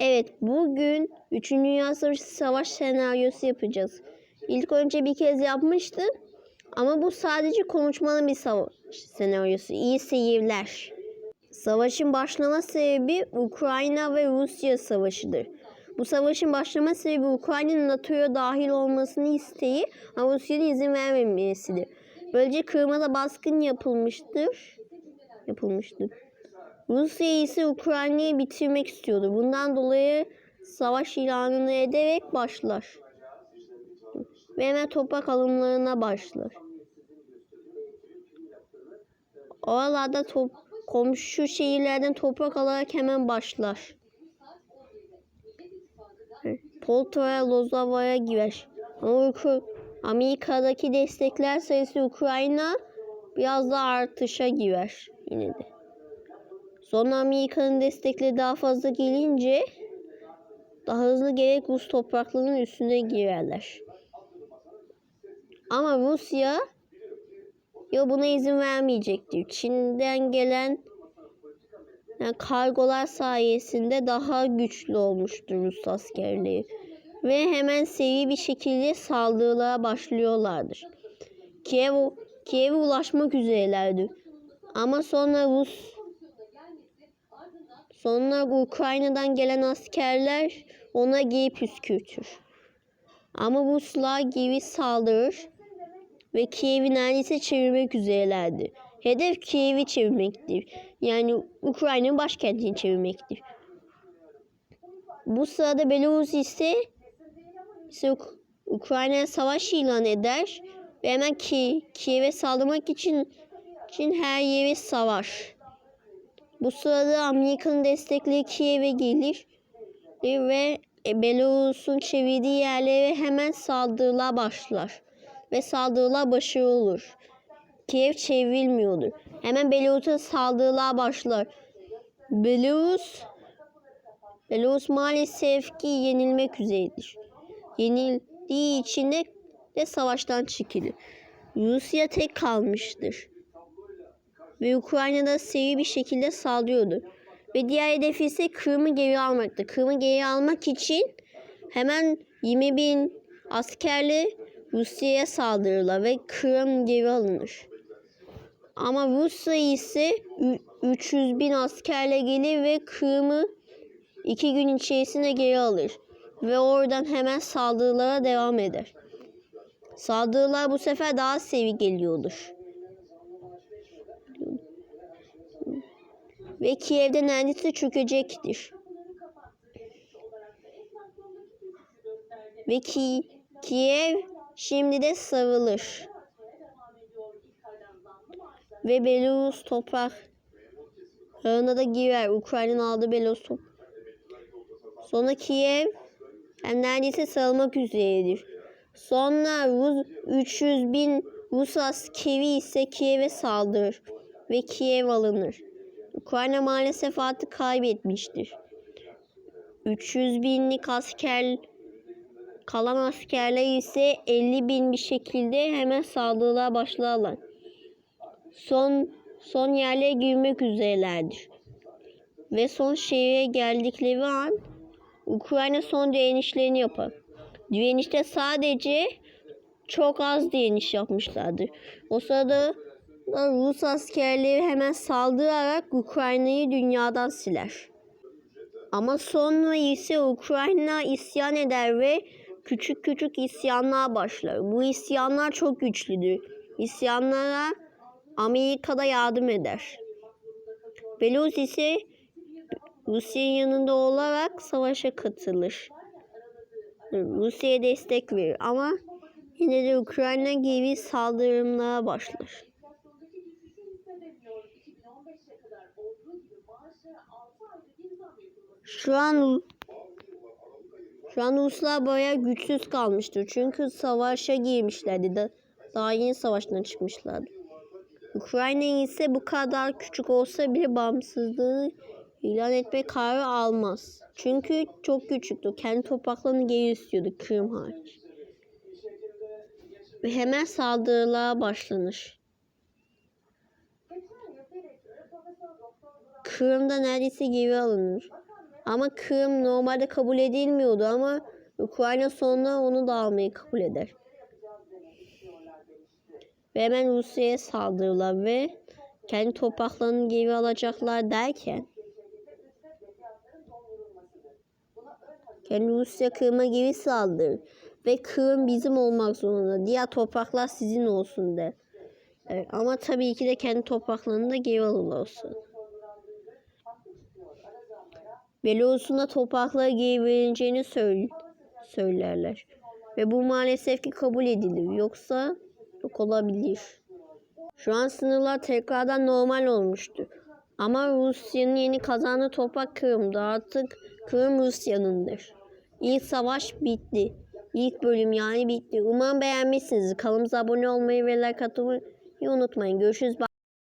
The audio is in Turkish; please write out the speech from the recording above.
Evet, bugün 3. Dünya Savaşı savaş senaryosu yapacağız. İlk önce bir kez yapmıştım. Ama bu sadece konuşmalı bir savaş senaryosu. İyi seyirler. Savaşın başlama sebebi Ukrayna ve Rusya savaşıdır. Bu savaşın başlama sebebi Ukrayna'nın NATO'ya dahil olmasını isteği ama Rusya'nın izin vermemesidir. Böylece Kırım'a da baskın yapılmıştır. Yapılmıştır. Rusya ise Ukrayna'yı bitirmek istiyordu. Bundan dolayı savaş ilanını ederek başlar. Ve hemen toprak alımlarına başlar. Oralarda top, komşu şehirlerden toprak alarak hemen başlar. Poltava'ya, Lozova'ya girer. Ama Amerika'daki destekler sayısı Ukrayna biraz da artışa girer yine de. Sonra Amerika'nın destekleri daha fazla gelince daha hızlı gerek Rus topraklarının üstüne girerler. Ama Rusya ya buna izin vermeyecektir. Çin'den gelen yani kargolar sayesinde daha güçlü olmuştur Rus askerleri. Ve hemen seri bir şekilde saldırılara başlıyorlardır. Kiev, Kiev'e ulaşmak üzerelerdi. Ama sonra Rus sonra Ukrayna'dan gelen askerler ona geri püskürtür. Ama Ruslar geri saldırır ve Kiev'i neredeyse çevirmek üzerelerdi. Hedef Kiev'i çevirmektir. Yani Ukrayna'nın başkentini çevirmektir. Bu sırada Belarus ise, ise Uk- Ukrayna'ya savaş ilan eder ve hemen Ki Kiev'e saldırmak için için her yere savaş. Bu sırada Amerika'nın destekleri Kiev'e gelir ve e, Belarus'un çevirdiği yerlere hemen saldırılar başlar ve saldırılar başarılı olur. Kiev çevrilmiyordur. Hemen Belarus'a saldırılar başlar. Belarus Belarus maalesef ki yenilmek üzeredir. Yenildiği için de, de savaştan çekilir. Rusya tek kalmıştır. Ve Ukrayna'da seri bir şekilde saldırıyordu. Ve diğer hedefi ise Kırım'ı geri almaktı. Kırım'ı geri almak için hemen 20 bin askerle Rusya'ya saldırırlar ve Kırım geri alınır. Ama Rusya ise ü- 300 bin askerle gelir ve Kırım'ı iki gün içerisinde geri alır. Ve oradan hemen saldırılara devam eder. Saldırılar bu sefer daha seri geliyordur. Ve Kiev'de neredeyse çökecektir. Ve Ki Kiev şimdi de sarılır. Ve Belarus topraklarına da girer. Ukrayna'nın aldığı Belarus. Sonra Kiev yani neredeyse sarılmak üzeredir. Sonra Rus 300 bin Rus askeri ise Kiev'e saldırır ve Kiev alınır. Ukrayna maalesef artık kaybetmiştir. 300 binlik asker kalan askerler ise 50 bin bir şekilde hemen saldırılar başlarlar. Son son yerlere girmek üzerelerdir. Ve son şehre geldikleri an Ukrayna son direnişlerini yapar. Direnişte sadece çok az direniş yapmışlardır. O sırada da Rus askerleri hemen saldırarak Ukrayna'yı dünyadan siler. Ama sonra ise Ukrayna isyan eder ve küçük küçük isyanlar başlar. Bu isyanlar çok güçlüdür. İsyanlara Amerika'da yardım eder. Belarus ise Rusya'nın yanında olarak savaşa katılır. Rusya'ya destek verir ama yine de Ukrayna gibi saldırımlara başlar. Şu an şu an Ruslar bayağı güçsüz kalmıştır. Çünkü savaşa girmişlerdi. Da, daha yeni savaştan çıkmışlardı. Ukrayna ise bu kadar küçük olsa bile bağımsızlığı ilan etme kararı almaz. Çünkü çok küçüktü. Kendi topraklarını geri istiyordu Kırım hariç. Ve hemen saldırılara başlanır. Kırım'da neredeyse geri alınır. Ama Kırım normalde kabul edilmiyordu ama Ukrayna sonra onu da almayı kabul eder. Ve hemen Rusya'ya saldırırlar ve kendi topraklarını geri alacaklar derken kendi Rusya Kırım'a geri saldırır ve Kırım bizim olmak zorunda. Diğer topraklar sizin olsun der. Evet, ama tabii ki de kendi topraklarını da geri alırlarsa. Belarus'un da toprakları geri verileceğini söyle- söylerler. Ve bu maalesef ki kabul edilir. Yoksa yok olabilir. Şu an sınırlar tekrardan normal olmuştu. Ama Rusya'nın yeni kazandığı toprak Kırım'da. Artık Kırım Rusya'nındır. İlk savaş bitti. İlk bölüm yani bitti. Umarım beğenmişsiniz. Kanalımıza abone olmayı ve like atmayı unutmayın. Görüşürüz.